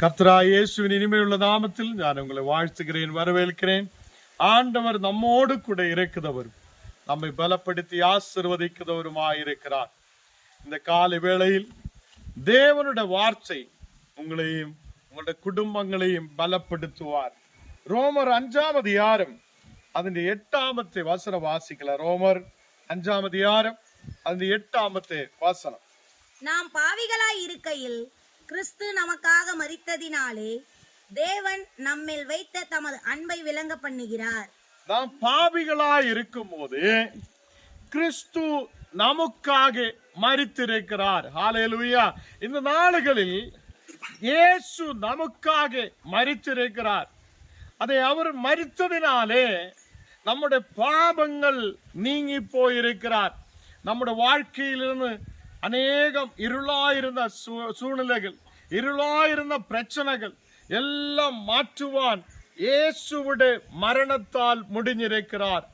கத்ரா இயேசுவின் இனிமையுள்ள நாமத்தில் நான் உங்களை வாழ்த்துகிறேன் வரவேற்கிறேன். ஆண்டவர் நம்மோடு கூட இருக்கிறவரும் நம்மை பலப்படுத்தி ஆசிர்வதிக்கிறவருமாயிருக்கிறார். இந்த காலை வேளையில் தேவனுடைய வார்த்தை உங்களையும் உங்களுடைய குடும்பங்களையும் பலப்படுத்துவார். ரோமர் அஞ்சாவது யாரும் அதன் எட்டாமத்தை வசனம் வாசிக்கல. ரோமர் அஞ்சாமது யாரும் அந்த எட்டாமத்தை வாசனம். நாம் பாவிகளாய் இருக்கையில் கிறிஸ்து நமக்காக மறித்ததினாலே தேவன் நம்மில் வைத்த தமது அன்பை விளங்க பண்ணுகிறார். நாம் பாவிகளாய் இருக்கும் போது கிறிஸ்து நமக்காக மறித்திருக்கிறார் ஹாலேலுயா இந்த நாடுகளில் இயேசு நமக்காக மறித்திருக்கிறார் அதை அவர் மறித்ததினாலே நம்முடைய பாபங்கள் நீங்கி போயிருக்கிறார். நம்முடைய வாழ்க்கையிலிருந்து அநேகம் இருளாயிருந்த சூ- சூழ்நிலைகள் இருளாயிருந்த பிரச்சனைகள் எல்லாம் மாற்றுவான். இயேசுவுடைய மரணத்தால் முடிஞ்சிருக்கிறார்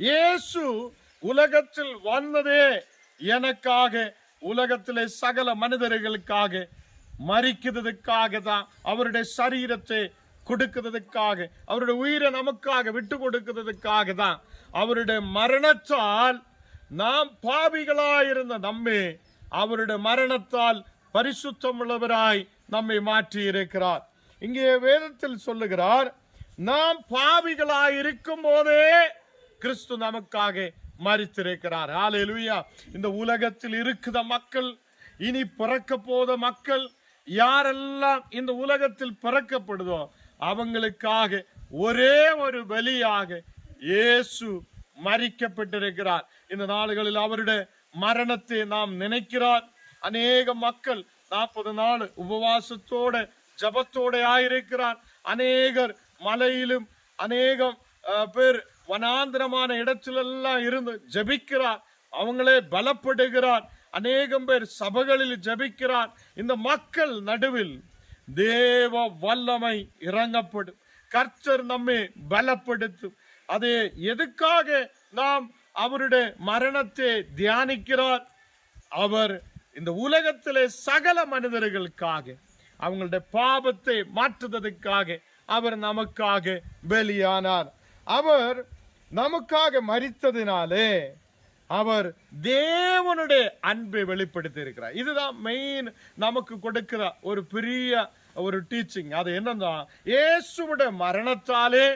இயேசு உலகத்தில் வந்ததே எனக்காக உலகத்திலே சகல மனிதர்களுக்காக மறிக்கிறதுக்காக தான் அவருடைய சரீரத்தை கொடுக்கிறதுக்காக அவருடைய உயிரை நமக்காக விட்டு கொடுக்கிறதுக்காக தான் அவருடைய மரணத்தால் நாம் பாவிகளாயிருந்த நம்மே அவருடைய மரணத்தால் பரிசுத்தமுள்ளவராய் நம்மை மாற்றி இருக்கிறார் இங்கே வேதத்தில் சொல்லுகிறார் நாம் பாவிகளாய் இருக்கும் போதே கிறிஸ்து நமக்காக மறித்திருக்கிறார் ஹalleluya. இந்த உலகத்தில் இருக்கிற மக்கள் இனி பிறக்க போத மக்கள் யாரெல்லாம் இந்த உலகத்தில் பிறக்கப்படுதோ அவங்களுக்காக ஒரே ஒரு பலியாக இயேசு மறிக்கப்பட்டிருக்கிறார் இந்த நாடுகளில் அவருடைய மரணத்தை நாம் நினைக்கிறார். அநேக மக்கள் நாற்பது நாள் உபவாசத்தோட ஜபத்தோட ஆயிருக்கிறார். அநேகர் மலையிலும் அநேகம் பேர் வனாந்திரமான இடத்திலெல்லாம் இருந்து ஜபிக்கிறார். அவங்களே பலப்படுகிறார். அநேகம் பேர் சபைகளில் ஜபிக்கிறார். இந்த மக்கள் நடுவில் தேவ வல்லமை இறங்கப்படும். கர்த்தர் நம்மை பலப்படுத்தும். அது எதுக்காக நாம் அவருடைய மரணத்தை தியானிக்கிறார். அவர் இந்த உலகத்திலே சகல மனிதர்களுக்காக அவங்களுடைய பாவத்தை மாற்றுவதற்காக அவர் நமக்காக வெளியானார் அவர் நமக்காக மரித்ததினாலே அவர் தேவனுடைய அன்பை வெளிப்படுத்தி இருக்கிறார் இதுதான் மெயின் நமக்கு கொடுக்கிற ஒரு பெரிய ஒரு டீச்சிங் அது என்னன்னா இயேசுடைய மரணத்தாலே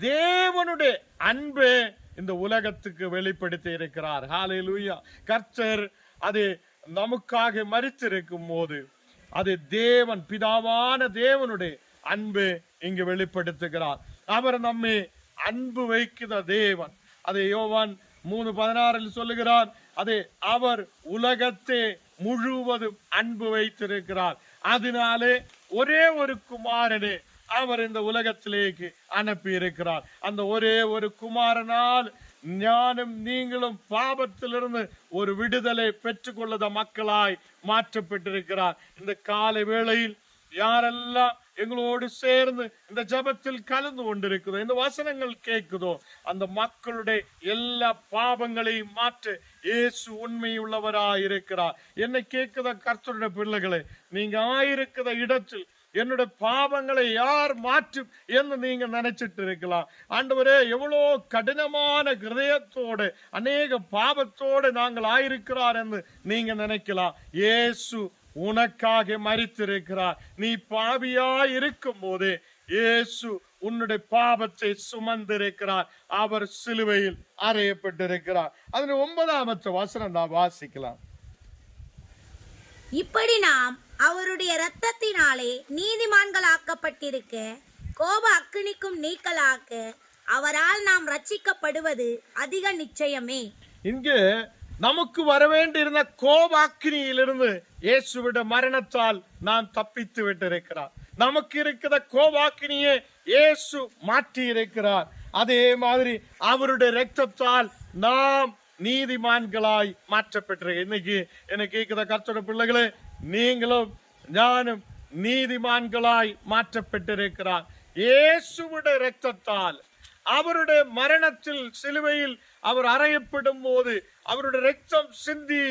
தேவனுடைய அன்பை இந்த உலகத்துக்கு வெளிப்படுத்தி இருக்கிறார். ஹalleluya கர்த்தர் அது நமக்காக மறித்திருக்கும் போது அது தேவன் பிதாவான தேவனுடைய அன்பு இங்கு வெளிப்படுத்துகிறார். அவர் நம்மை அன்பு வைக்கிற தேவன். அதை யோவான் மூணு பதினாறில் சொல்லுகிறார் அது அவர் உலகத்தை முழுவதும் அன்பு வைத்திருக்கிறார். அதனாலே ஒரே ஒரு குமாரனே அவர் இந்த உலகத்திலேக்கு அனுப்பி இருக்கிறார் அந்த ஒரே ஒரு குமாரனால் ஞானம் நீங்களும் பாபத்திலிருந்து ஒரு விடுதலை பெற்றுக்கொள்ளத மக்களாய் மாற்றப்பட்டிருக்கிறார். இந்த காலை வேளையில் யாரெல்லாம் எங்களோடு சேர்ந்து இந்த ஜபத்தில் கலந்து கொண்டிருக்குதோ இந்த வசனங்கள் கேட்குதோ அந்த மக்களுடைய எல்லா பாவங்களையும் மாற்ற இயேசு உண்மையுள்ளவராயிருக்கிறார். என்னை கேட்குத கர்த்தருடைய பிள்ளைகளே? நீங்க ஆயிருக்கிற இடத்தில் என்னுடைய பாவங்களை யார் மாற்றும் என்று நீங்க நினைச்சிட்டு இருக்கலாம். ஆண்டவரே எவ்வளோ கடினமான கிருதயத்தோடு அநேக பாவத்தோடு நாங்கள் ஆயிருக்கிறார் என்று நீங்க நினைக்கலாம். ஏசு உனக்காக மறித்திருக்கிறார் நீ பாவியாய் இருக்கும் போதே இயேசு உன்னுடைய பாவத்தை சுமந்திருக்கிறார். அவர் சிலுவையில் அறையப்பட்டிருக்கிறார். அதில் ஒன்பதாமத்து வசனம் நான் வாசிக்கலாம். இப்படி நாம் அவருடைய இரத்தத்தினாலே நீதிமான்களாக்கப்பட்டிருக்க கோப அக்கினிக்கும் நீக்கலாக்க அவரால் நாம் ரட்சிக்கப்படுவது அதிக நிச்சயமே. இங்கு நமக்கு வரவேண்டியிருந்த கோபாக்கினியிலிருந்து இயேசுவிட மரணத்தால் நாம் தப்பித்து விட்டிருக்கிறார். நமக்கு இருக்கிற கோபாக்கினியை இயேசு மாற்றி இருக்கிறார் அதே மாதிரி அவருடைய ரத்தத்தால் நாம் நீதிமான்களாய் மாற்றப்பட்டிருக்க இன்னைக்கு எனக்கு கேட்கிற கர்த்தோட பிள்ளைகளே நீங்களும் ஞானும் நீதிமான்களாய் மாற்றப்பட்டிருக்கிறார் இயேசுவுடைய ரத்தத்தால் அவருடைய மரணத்தில் சிலுவையில் அவர் அறையப்படும் போது அவருடைய ரத்தம் சிந்தி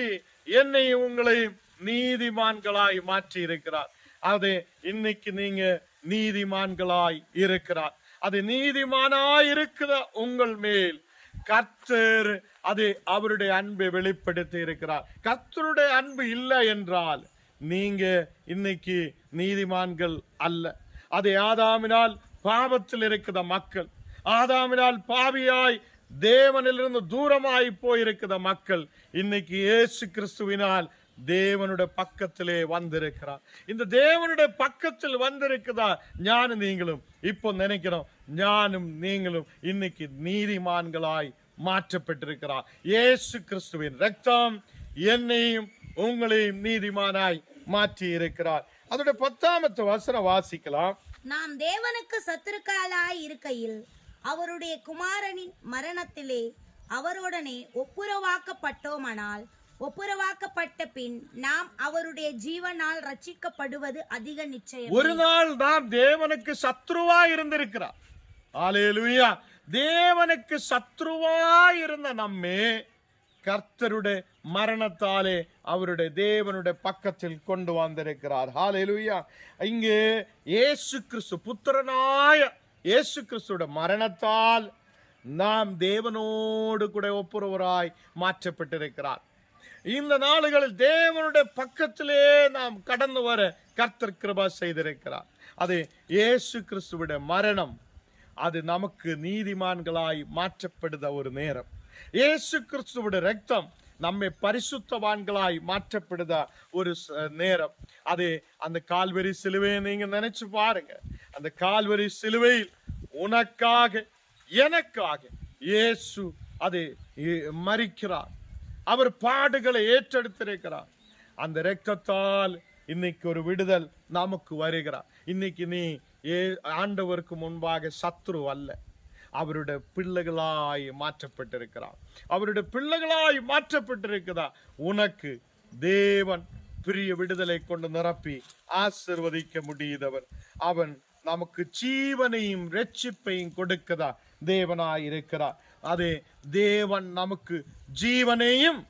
என்னை உங்களை நீதிமான்களாய் மாற்றி இருக்கிறார் அது இன்னைக்கு நீங்க நீதிமான்களாய் இருக்கிறார் அது நீதிமானாய் இருக்கிற உங்கள் மேல் கர்த்தர் அது அவருடைய அன்பை வெளிப்படுத்தி இருக்கிறார் கர்த்தருடைய அன்பு இல்லை என்றால் நீங்க இன்னைக்கு நீதிமான்கள் அல்ல. அது ஆதாமினால் பாவத்தில் இருக்கிற மக்கள் ஆதாமினால் பாவியாய் தேவனிலிருந்து தூரமாய் போயிருக்கிற மக்கள் இன்னைக்கு இயேசு கிறிஸ்துவினால் தேவனுடைய பக்கத்திலே வந்திருக்கிறார். இந்த தேவனுடைய பக்கத்தில் வந்திருக்குதா ஞானும் நீங்களும் இப்போ நினைக்கிறோம். ஞானும் நீங்களும் இன்னைக்கு நீதிமான்களாய் மாற்றப்பட்டிருக்கிறார். இயேசு கிறிஸ்துவின் ரத்தம் என்னையும் உங்களையும் நீதிமானாய் மாற்றி இருக்கிறார் அதோட பத்தாமத்து வசனம் வாசிக்கலாம். நாம் தேவனுக்கு சத்துருக்களாய் இருக்கையில் அவருடைய குமாரனின் மரணத்திலே அவருடனே ஒப்புரவாக்கப்பட்டோமானால் ஒப்புரவாக்கப்பட்ட பின் நாம் அவருடைய ஜீவனால் ரட்சிக்கப்படுவது அதிக நிச்சயம். ஒரு நாள் நாம் தேவனுக்கு சத்ருவா இருந்திருக்கிறார். ஆலேலுயா தேவனுக்கு சத்ருவா இருந்த நம்மே கர்த்தருடைய மரணத்தாலே அவருடைய தேவனுடைய பக்கத்தில் கொண்டு வந்திருக்கிறார். ஹalleluya இங்கு இயேசு கிறிஸ்து புத்திரனாய இயேசு கிறிஸ்துவோட மரணத்தால் நாம் தேவனோடு கூட ஒப்புரவராய் மாற்றப்பட்டிருக்கிறார். இந்த நாளுகளில் தேவனுடைய பக்கத்திலே நாம் கடந்து வர கர்த்தர் கிருபா செய்திருக்கிறார். அது இயேசு கிறிஸ்துவோட மரணம். அது நமக்கு நீதிமான்களாய் மாற்றப்படுத ஒரு நேரம். இயேசு கிறிஸ்துவோட ரத்தம் நம்மை பரிசுத்தவான்களாய் மாற்றப்படுத ஒரு நேரம். அது அந்த கால்வரி சிலுவையை நீங்க நினைச்சு பாருங்க. அந்த கால்வரி சிலுவையில் உனக்காக எனக்காக இயேசு அது இ- அவர் பாடுகளை ஏற்றெடுத்திருக்கிறார். அந்த ரத்தத்தால் இன்னைக்கு ஒரு விடுதல் நமக்கு வருகிறார். இன்னைக்கு நீ ஏ ஆண்டவருக்கு முன்பாக சத்ரு அல்ல. அவருடைய பிள்ளைகளாய் மாற்றப்பட்டிருக்கிறார். அவருடைய பிள்ளைகளாய் மாற்றப்பட்டிருக்கிறதா உனக்கு தேவன் பெரிய விடுதலை கொண்டு நிரப்பி ஆசிர்வதிக்க முடியுதவர். அவன் நமக்கு ஜீவனையும் ரட்சிப்பையும் கொடுக்கதா? தேவனாய் இருக்கிறார். அதே தேவன் நமக்கு ஜீவனையும்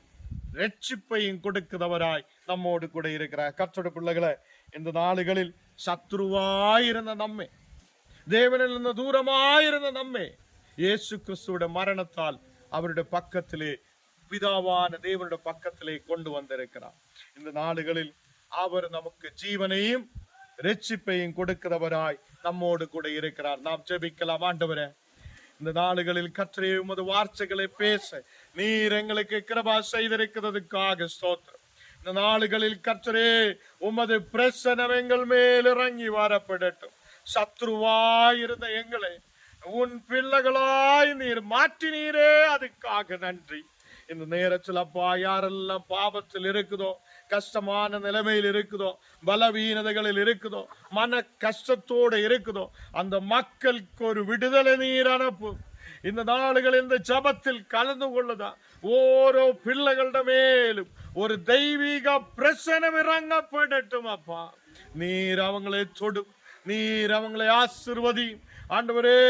ரட்சிப்பையும் கொடுக்கிறவராய் நம்மோடு கூட இருக்கிறார். கற்றோட பிள்ளைகளை இந்த நாடுகளில் சத்ருவாயிருந்த நம்மை தேவனில் இருந்து தூரமாயிருந்த நம்மை இயேசு கிறிஸ்துவோட மரணத்தால் அவருடைய பக்கத்திலே பிதாவான தேவனுடைய பக்கத்திலே கொண்டு வந்திருக்கிறார். இந்த நாடுகளில் அவர் நமக்கு ஜீவனையும் ரட்சிப்பையும் கொடுக்கிறவராய் நம்மோடு கூட இருக்கிறார். நாம் ஜெபிக்கலாம் ஆண்டவரே. இந்த நாடுகளில் கற்றைய உமது வார்த்தைகளை பேச நீர் எங்களுக்கு கிருபா செய்திருக்கிறதுக்காக ஸ்தோத்திரம். இந்த நாடுகளில் கற்றரே உமது பிரசனம் மேல் இறங்கி வரப்படட்டும். சத்ருவாயிருந்த எங்களை உன் பிள்ளைகளாய் நீர் மாற்றினீரே அதுக்காக நன்றி. இந்த நேரத்தில் அப்பா யாரெல்லாம் பாவத்தில் இருக்குதோ கஷ்டமான நிலைமையில் இருக்குதோ பலவீனதைகளில் இருக்குதோ மன கஷ்டத்தோடு இருக்குதோ அந்த மக்களுக்கு ஒரு விடுதலை நீர் அனுப்பு இந்த நாளுகள் இந்த ஜபத்தில் கலந்து கொள்ளதா? ஓரோ பிள்ளைகளிட மேலும் ஒரு தெய்வீக பிரசனம் இறங்கப்படட்டும் அப்பா. நீர் அவங்களை தொடும். நீர் அவங்களை ஆசிர்வதி. ஆண்டவரே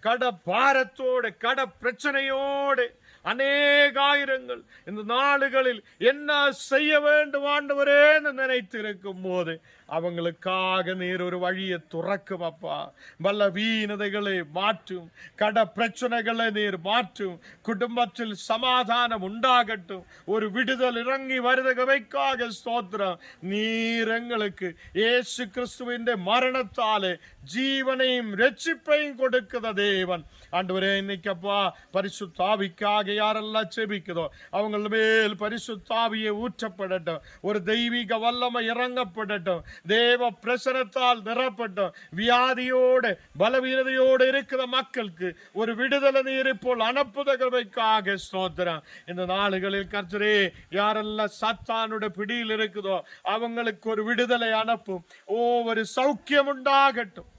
கட பாரத்தோடு கட பிரச்சனையோடு அநேகாயிரங்கள் இந்த நாடுகளில் என்ன செய்ய வேண்டும் ஆண்டவரே நினைத்திருக்கும் போது அவங்களுக்காக நீர் ஒரு வழியை துறக்கும் அப்பா. வல்ல வீணதைகளை மாற்றும் கட பிரச்சனைகளை நீர் மாற்றும் குடும்பத்தில் சமாதானம் உண்டாகட்டும். ஒரு விடுதல் இறங்கி வருதகவைக்காக ஸ்தோத்திரம். நீர் எங்களுக்கு இயேசு கிறிஸ்துவின் மரணத்தாலே ஜீவனையும் ரட்சிப்பையும் கொடுக்கிற தேவன். ஆண்டவரே இன்னைக்கப்பா பரிசுத்தாவிக்காக யாரெல்லாம் செபிக்குதோ. அவங்கள மேல் பரிசுத்தாவியை ஊற்றப்படட்டும். ஒரு தெய்வீக வல்லமை இறங்கப்படட்டும். தேவ பிரசனத்தால் நிரப்பட்டும். வியாதியோடு பலவீனதையோடு இருக்கிற மக்களுக்கு ஒரு விடுதலை நீர் போல் அனுப்புதகவைக்காக ஸ்தோத்திரம். இந்த நாளுகளில் கர்த்தரே யாரெல்லாம் சத்தானுடைய பிடியில் இருக்குதோ அவங்களுக்கு ஒரு விடுதலை அனுப்பும். ஓ ஒரு சௌக்கியம் உண்டாகட்டும்.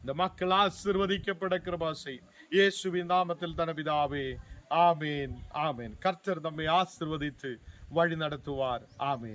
இந்த மக்கள் ஆசிர்வதிக்கப்பட கிருபா செய்யும். இயேசுவின் நாமத்தில் தனபிதாவே ஆமேன் ஆமேன். கர்த்தர் நம்மை ஆசிர்வதித்து வழி நடத்துவார். ஆமேன்.